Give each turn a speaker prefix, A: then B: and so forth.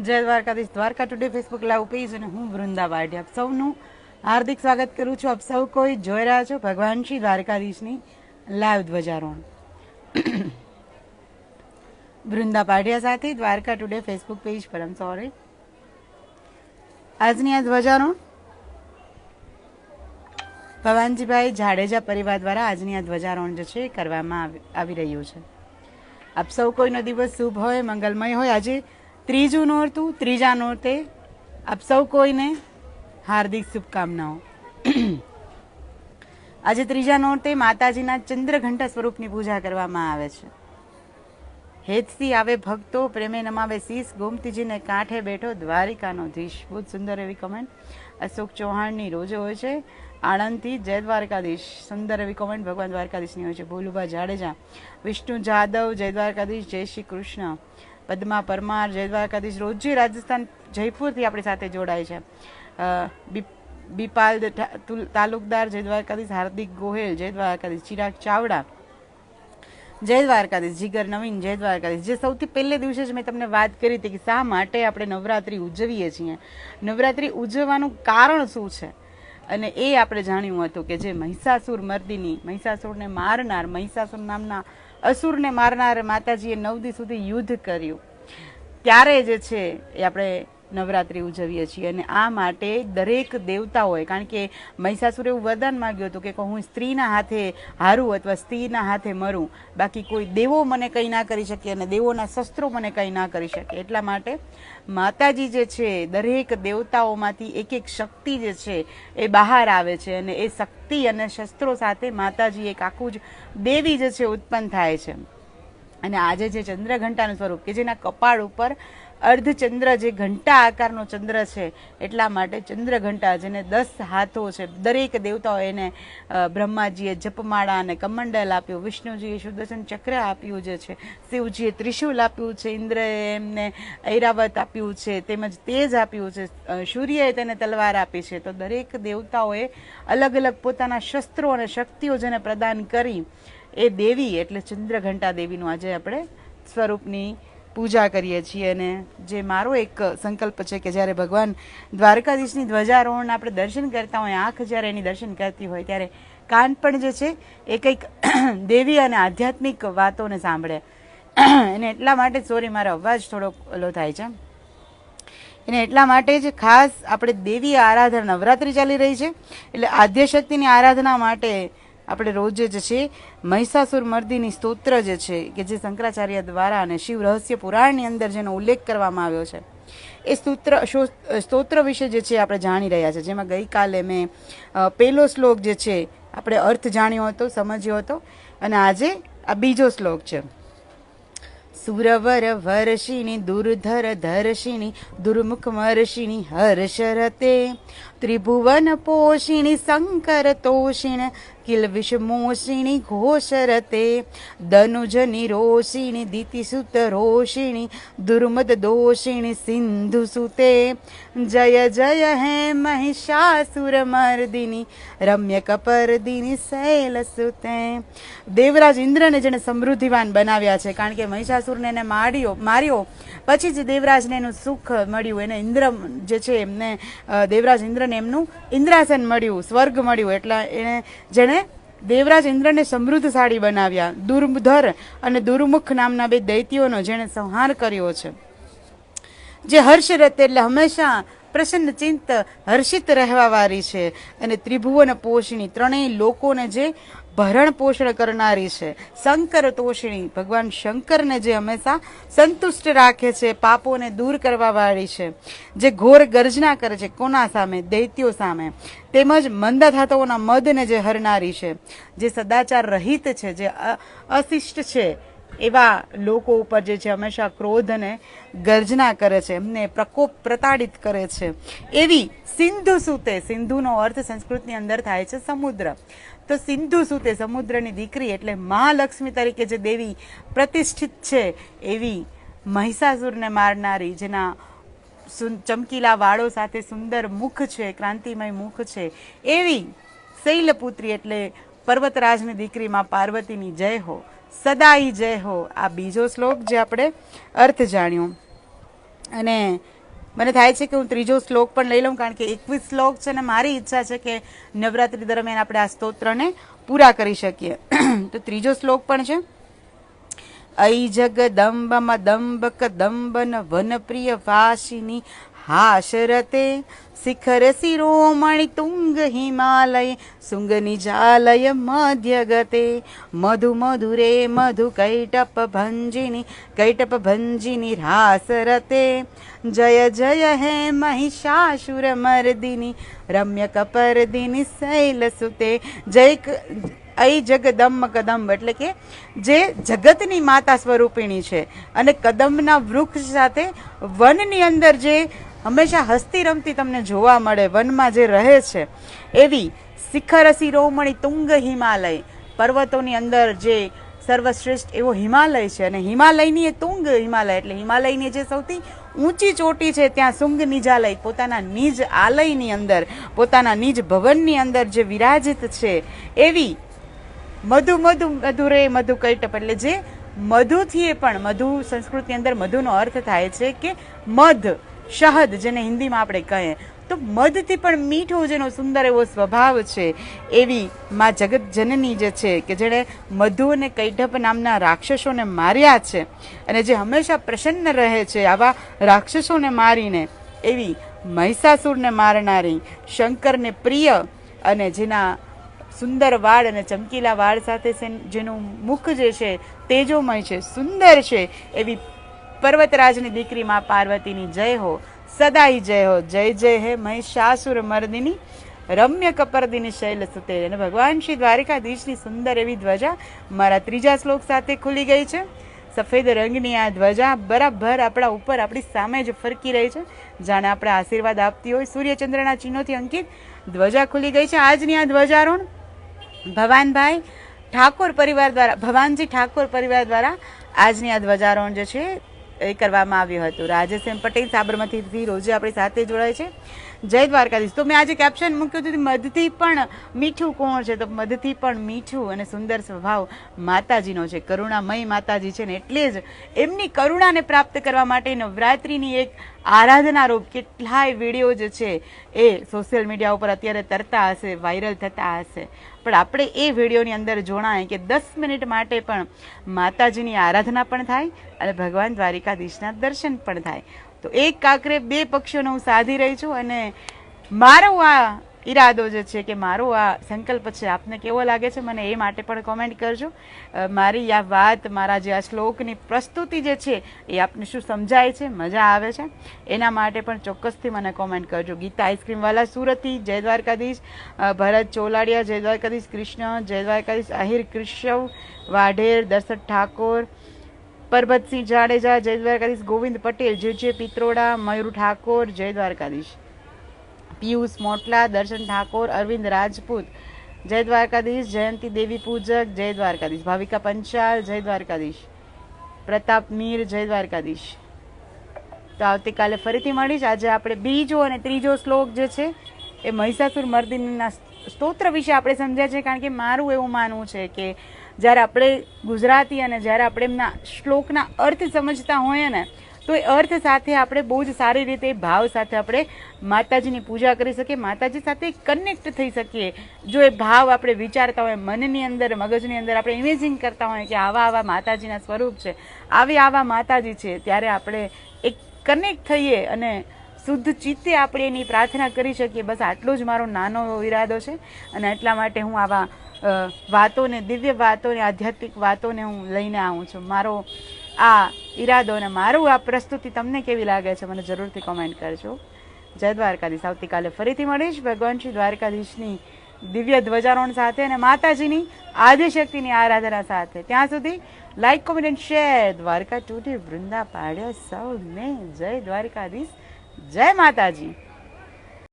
A: જય Dwarkadhish. Dwarka today Facebook live page અને હું વૃંદા વાઢી આપ સૌનું હાર્દિક સ્વાગત કરું છું. આપ સૌ કોઈ જોઈ રહ્યા છો ભગવાન શ્રી દ્વારકાધીશની લાઈવ ધ્વજારોહણ. વૃંદા પાઢિયા સાથે દ્વારકા ટુડે ફેસબુક પેજ પર આમ સોરી આજની આ ધ્વજારોહણ ભવાનજીભાઈ જાડેજા પરિવાર દ્વારા આજની આ ધ્વજારોહણ જે છે કરવામાં આવી- રહ્યું છે. આપ સૌ કોઈનો દિવસ શુભ હોય, મંગલમય હોય. આજે ત્રીજું નોરતું, ત્રીજા નોરતે આપ સૌ કોઈને હાર્દિક શુભકામનાઓ. આજે ત્રીજા નોરતે માતાજીના ચંદ્રઘંટા સ્વરૂપની પૂજા કરવામાં આવે છે. હેતથી આવે ભક્તો, પ્રેમે નમાવે શીશ, ગોમતીજીને કાંઠે બેઠો દ્વારિકાનો ધીશ. બહુ સુંદર એવી કમેન્ટ અશોક ચૌહાણની રોજે હોય છે. આણંદથી જય દ્વારકાધીશ. સુંદર એવી કોમેન્ટ ભગવાન દ્વારકાધીશની હોય છે. ભોલુભા જાડેજા, વિષ્ણુ જાદવ, જય દ્વારકાધીશ, જય શ્રી કૃષ્ણ. પદ્મા પરમાર, જય દ્વારકાધીશ, રોજે રાજસ્થાન, જયપુરથી આપણી સાથે જોડાય છે. બીપાલ તુલ- તાલુકદાર, જય દ્વારકાધીશ, હાર્દિક ગોહેલ, જય દ્વારકાધીશ, ચિરાગ ચાવડા, જય દ્વારકાધીશ, જીગર નવીન, જય દ્વારકાધીશ. જે સૌથી પહેલે દિવસે જ મેં તમને વાત કરી હતી કે શા માટે આપણે નવરાત્રિ ઉજવીએ છીએ. નવરાત્રિ ઉજવવાનું કારણ શું છે? અને એ આપણે જાણ્યું હતું કે જે મહિષાસુર મર્દિની, મહિષાસુરને મારનાર, મહિષાસુર નામના અસુરને મારનાર માતાજીએ નવ દી સુધી યુદ્ધ કર્યું. ત્યારે જે છે એ આપણે નવરાત્રિ ઉજવીએ છીએ અને આ માટે દરેક દેવતાઓએ, કારણ કે મહિષાસુરે એવું વરદાન માંગ્યું હતું કે હું સ્ત્રીના હાથે હારું અથવા સ્ત્રીના હાથે મરું. બાકી કોઈ દેવો મને કંઈ ના કરી શકે અને દેવોના શસ્ત્રો મને કંઈ ના કરી શકે. એટલા માટે માતાજી જે છે, દરેક દેવતાઓમાંથી એક એક શક્તિ જે છે, એ બહાર આવે છે અને એ શક્તિ અને શસ્ત્રો સાથે માતાજી એક આખું જ દેવી જે છે, ઉત્પન્ન થાય છે. અને આજે જે ચંદ્રઘંટાનું સ્વરૂપ, કે જેના કપાળ ઉપર અર્ધચંદ્ર જે ઘંટા આકારનો ચંદ્ર છે, એટલા માટે ચંદ્રઘંટા જેને દસ હાથો છે, દરેક દેવતાઓ એને બ્રહ્માજીએ જપમાળા અને કમંડલ આપ્યું, વિષ્ણુજીએ સુદર્શન ચક્ર આપ્યું જે છે, શિવજીએ ત્રિશુલ આપ્યું છે, ઇન્દ્રએ એમને ઐરાવત આપ્યું છે, તેમજ તેજ આપ્યું છે સૂર્યએ તેને તલવાર આપી છે. તો દરેક દેવતાઓએ અલગ અલગ પોતાના શસ્ત્રો અને શક્તિઓ જેને પ્રદાન કરી, એ દેવી એટલે ચંદ્રઘંટા દેવીનું આજે આપણે સ્વરૂપની પૂજા કરીએ છીએ અને જે મારો એક સંકલ્પ છે કે જ્યારે ભગવાન દ્વારકાધીશની ધ્વજારોહણ આપણે દર્શન કરતા હોય, આંખ જ્યારે એની દર્શન કરતી હોય, ત્યારે કાન પણ જે છે એ કંઈક દેવી અને આધ્યાત્મિક વાતોને સાંભળે. અને એટલા માટે સોરી મારો અવાજ થોડોક ઓલો થાય છે. એને એટલા માટે જ ખાસ આપણે દેવી આરાધના, નવરાત્રિ ચાલી રહી છે. એટલે આદ્યશક્તિની આરાધના માટે આપણે રોજ જે છે, મહિષાસુર મર્દિની સ્તોત્ર જે છે, કે જે શંકરાચાર્ય દ્વારા અને શિવ રહસ્ય પુરાણની અંદર જેનો ઉલ્લેખ કરવામાં આવ્યો છે. એ સ્તોત્ર સ્તોત્ર વિશે જે છે, આપણે જાણી રહ્યા છે. જેમાં ગઈકાલે મેં પહેલો શ્લોક જે છે, આપણે અર્થ જાણ્યો હતો, સમજ્યો હતો, અને આજે આ બીજો શ્લોક છે. સુરવર વર્ષિણી, દુર્ધર ધર્ષિણી, દુર્મુખ મર્ષિણી હર્ષરતે ત્રિભુવન પોષિણી, શંકર તોષિણ કિલ વિષમોષિણી ઘોષરતે, ધનુજ નિરોષિણી, દિતિસુત રોષિણી, દુર્મદ દોષિણી, સિંધુ સુતે. જય જય હે મહિષાસુર મર્દિની, રમ્ય કપર્દિની શૈલ સુતે. દેવરાજ ઇન્દ્રને જેને સમૃદ્ધિવાન બનાવ્યા છે, કારણ કે મહિષાસુરને એને માર્યો માર્યો. પછી જ દેવરાજને એનું સુખ મળ્યું, એને ઇન્દ્ર જે છે એમને દેવરાજ ઇન્દ્રને એમનું ઇન્દ્રાસન મળ્યું, સ્વર્ગ મળ્યું, એટલે એણે જેણે દેવરાજ ઇન્દ્રને સમૃદ્ધશાળી બનાવ્યા. દુર્ધર અને દુર્મુખ નામના બે દૈત્યોનો જેણે સંહાર કર્યો છે. જે હર્ષરત એટલે હંમેશા પ્રસન્ન ચિંત હર્ષિત રહેવાવાળી છે. અને ત્રિભુવન પોષણી ત્રણેય લોકોને જે ભરણ પોષણ કરનારી છે. શંકર તોષિણી, ભગવાન શંકરને જે હંમેશા સંતુષ્ટ રાખે છે, પાપોને દૂર કરવાવાળી છે, જે ઘોર ગર્જના કરે છે, કોના સામે? દૈત્યો સામે. તેમજ મંદધાતાઓના મદને જે હરનારી છે, જે સદાચાર રહિત છે, જે અશિષ્ટ છે, એવા લોકો ઉપર જે છે હંમેશા ક્રોધ અને ગર્જના કરે છે, એમને પ્રકોપ પ્રતાડિત કરે છે. એવી સિંધુ સુતે, સિંધુનો અર્થ સંસ્કૃતની અંદર થાય છે સમુદ્ર. તો સિંધુ સુતે સમુદ્રની દીકરી એટલે મહાલક્ષ્મી તરીકે જે દેવી પ્રતિષ્ઠિત છે, એવી મહિષાસુરને મારનારી, જેના ચમકીલા વાળો સાથે સુંદર મુખ છે, ક્રાંતિમય મુખ છે, એવી શૈલપુત્રી એટલે પર્વતરાજની દીકરીમાં પાર્વતીની જય હો સદાઈ જય હો, આ બીજો શ્લોક જે આપણે અર્થ જાણ્યો. અને મને થાય છે કે હું ત્રીજો શ્લોક પણ લઈ લઉં, કારણ કે એકવીસ શ્લોક છે ને મારી ઈચ્છા છે કે નવરાત્રિ દરમિયાન આપણે આ સ્તોત્રને પૂરા કરી શકીએ. તો ત્રીજો શ્લોક પણ છે. ઐ જગદંબ મદંબ કદંબન વનપ્રિય વાસિની હાશરતે શિખર શિરોમણિ તુંગ હિમાલય સુંગ નિજાલય મધ્ય ગતે મધુ મધુરે મધુ કૈટપ ભંજિની કૈટપ ભંજિની રાસરતે. જય જય હે મહિષાસુર મર્દિની, રમ્ય કપરદિની શૈલસુતે જય અઈ જગદમ કદંબ એટલે કે જે જગતની માતા સ્વરૂપિણી છે. અને કદંબના વૃક્ષ સાથે વનની અંદર જે હંમેશા હસતી રમતી તમને જોવા મળે, વનમાં જે રહે છે. એવી શિખર રોમણી તુંગ હિમાલય, પર્વતોની અંદર જે સર્વશ્રેષ્ઠ એવો હિમાલય છે અને હિમાલયની એ તુંગ હિમાલય, એટલે હિમાલયની જે સૌથી ઊંચી ચોટી છે ત્યાં સુંગ નિજાલય, પોતાના નિજ આલયની અંદર, પોતાના નિજ ભવનની અંદર જે વિરાજિત છે. એવી મધુ મધુ મધુરે મધુ કૈટપ એટલે જે મધુથી પણ, મધુ સંસ્કૃતની અંદર મધુનો અર્થ થાય છે કે મધ. શહદ, જેને હિન્દીમાં આપણે કહીએ. તો મધથી પણ મીઠો જેનો સુંદર એવો સ્વભાવ છે, એવી માં જગત જનની જે છે, કે જેણે મધુ અને કૈઢપ નામના રાક્ષસોને માર્યા છે, અને જે હંમેશા પ્રસન્ન રહે છે, આવા રાક્ષસોને મારીને એવી મહિષાસુરને મારનારી શંકરને પ્રિય અને જેના સુંદર વાળ અને ચમકીલા વાળ સાથે જેનું મુખ જે છે, તેજોમય છે, સુંદર છે, એવી પર્વતરાજની દીકરી માં પાર્વતીની જય હો, સદાય જય હો, જય જય હે મહિષાસુર મર્દિની, રમ્ય કપરદિની શૈલ સુતે અને ભગવાન શ્રી દ્વારિકાધીશની સુંદર એવી ધ્વજા મારા ત્રીજા શ્લોક સાથે ખુલી ગઈ છે. સફેદ રંગની આ ધ્વજા બરાબર આપણા ઉપર આપણી સામે જ ફરકી રહી છે. જાણે આપણે આશીર્વાદ આપતી હોય સૂર્યચંદ્રના ચિહ્નોથી અંકિત ધ્વજા ખુલી ગઈ છે. આજની આ ધ્વજારોહણ ભવાનભાઈ ઠાકોર પરિવાર દ્વારા ભવાનજી ઠાકોર પરિવાર દ્વારા આજની આ ધ્વજારોહણ જે છે એ કરવામાં આવ્યું હતું. રાજેશ એમ પટેલ સાબરમતીથી રોજે આપણી સાથે જોડાય છે. જય દ્વારકાધીશ. તો મેં આજે કેપ્શન મૂક્યું હતું, મધથી પણ મીઠું કોણ છે? તો મધથી પણ મીઠું અને સુંદર સ્વભાવ માતાજીનો છે. કરુણામય માતાજી છે ને એટલે જ એમની કરુણાને પ્રાપ્ત કરવા માટે નવરાત્રિની એક આરાધના કેટલાય વીડિયો જે છે. એ સોશિયલ મીડિયા ઉપર અત્યારે તરતા હશે વાયરલ થતા હશે. પણ આપણે એ વિડીયોની અંદર જોણાય કે દસ મિનિટ માટે પણ માતાજીની આરાધના પણ થાય અને ભગવાન દ્વારિકાધીશના દર્શન પણ થાય. તો એક કાંકરે બે પક્ષીઓને હું સાધી રહી છું અને મારો આ ઈરાદો જે છે કે મારો આ સંકલ્પ છે, આપને કેવો લાગે છે મને એ માટે પણ કોમેન્ટ કરજો. મારી આ વાત, મારા જે આ શ્લોકની પ્રસ્તુતિ જે છે, એ આપને શું સમજાય છે, મજા આવે છે? એના માટે પણ ચોક્કસથી મને કોમેન્ટ કરજો. ગીતા આઈસ્ક્રીમવાલા સુરતથી જય દ્વારકાધીશ. ભરત ચોલાડિયા, જય દ્વારકાધીશ કૃષ્ણ, જય દ્વારકાધીશ આહિર કૃષ્ણ, વાઢેર દર્શક ઠાકોર, પરબતસિંહ જાડેજા, જય દ્વારકાધીશ ગોવિંદ પટેલ, જે જે પિત્રોડા, મયુર ઠાકોર, જય દ્વારકાધીશ. પિયુષ મોટલા, દર્શન ઠાકોર, અરવિંદ રાજપૂત, જય દ્વારકાધીશ, જયંતી દેવી પૂજક, જય દ્વારકાધીશ, ભાવિકા પંચાલ, જય દ્વારકાધીશ, પ્રતાપ મીર, જય દ્વારકાધીશ. તો આવતીકાલે ફરીથી મળીશ આજે આપણે બીજો અને ત્રીજો શ્લોક જે છે એ મહિષાસુર મર્દિનીના સ્તોત્ર વિશે આપણે સમજ્યા છે, કારણ કે મારું એવું માનવું છે કે જ્યારે આપણે ગુજરાતી અને જ્યારે આપણે એમના શ્લોકના અર્થ સમજતા હોઈએ ને તો એ અર્થ સાથે આપણે બહુ જ સારી રીતે, ભાવ સાથે આપણે માતાજીની પૂજા કરી શકીએ, માતાજી સાથે કનેક્ટ થઈ શકીએ. જો એ ભાવ આપણે વિચારતા હોય, મનની અંદર, મગજની અંદર આપણે ઇમેજિંગ કરતા હોય કે આવા આવા માતાજીના સ્વરૂપ છે, આવી આવા માતાજી છે, ત્યારે આપણે એક કનેક્ટ થઈએ અને શુદ્ધ ચિત્તે આપણે એની પ્રાર્થના કરી શકીએ. બસ આટલો જ મારો નાનો એવો ઈરાદો છે અને એટલા માટે હું આવા વાતોને, દિવ્ય વાતોને, આધ્યાત્મિક વાતોને હું લઈને આવું છું. મારો આ ઈરાદો અને મારું આ પ્રસ્તુતિ તમને કેવી લાગે છે મને જરૂરથી કોમેન્ટ કરજો. જય દ્વારકાધીશ. આવતીકાલે ફરીથી મળીશ ભગવાન શ્રી દ્વારકાધીશની દિવ્ય ધ્વજારોહણ સાથે અને માતાજીની આદિશક્તિની આરાધના સાથે. ત્યાં સુધી like comment and share Dwarka today Vrinda પાડ્યો સૌને. જય દ્વારકાધીશ. જય માતાજી.